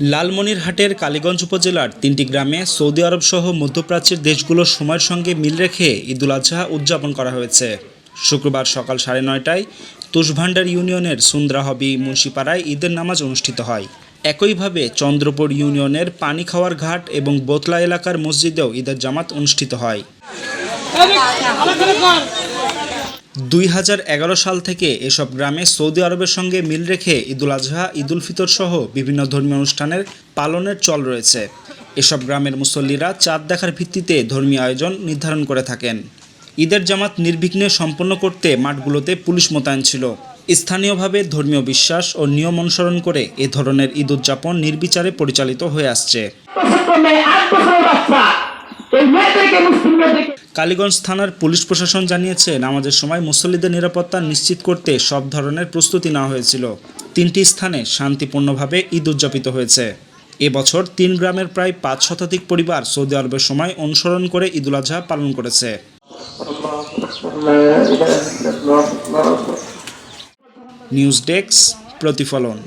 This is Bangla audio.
লালমনিরহাটের কালীগঞ্জ উপজেলার তিনটি গ্রামে সৌদি আরব সহ মধ্যপ্রাচ্যের দেশগুলোর সময়ের সঙ্গে মিল রেখে ঈদুল আজহা উদযাপন করা হয়েছে। শুক্রবার সকাল সাড়ে নয়টায় তুষভান্ডার ইউনিয়নের সুন্দ্রাহবি মুন্সিপাড়ায় ঈদের নামাজ অনুষ্ঠিত হয়। একইভাবে চন্দ্রপুর ইউনিয়নের পানি খাওয়ার ঘাট এবং বোতলা এলাকার মসজিদেও ঈদের জামাত অনুষ্ঠিত হয়। দুই হাজার এগারো সাল থেকে এসব গ্রামে সৌদি আরবের সঙ্গে মিল রেখে ঈদুল আজহা, ঈদুল ফিতর সহ বিভিন্ন ধর্মীয় অনুষ্ঠানের পালনের চল রয়েছে। এসব গ্রামের মুসল্লিরা চাঁদ দেখার ভিত্তিতে ধর্মীয় আয়োজন নির্ধারণ করে থাকেন। ঈদের জামাত নির্বিঘ্নে সম্পন্ন করতে মাঠগুলোতে পুলিশ মোতায়েন ছিল। স্থানীয়ভাবে ধর্মীয় বিশ্বাস ও নিয়ম অনুসরণ করে এ ধরনের ঈদ উদযাপন নির্বিচারে পরিচালিত হয়ে আসছে। কালীগঞ্জ থানার পুলিশ প্রশাসন জানিয়েছে, নামাজের সময় মুসল্লিদের নিরাপত্তা নিশ্চিত করতে সব ধরনের প্রস্তুতি নেওয়া হয়েছিল। তিনটি স্থানে শান্তিপূর্ণভাবে ঈদ উদযাপিত হয়েছে। এবছর তিন গ্রামের প্রায় পাঁচ শতাধিক পরিবার সৌদি আরবের সময় অনুসরণ করে ঈদুল আজহা পালন করেছে। নিউজ ডেস্ক প্রতিফলন।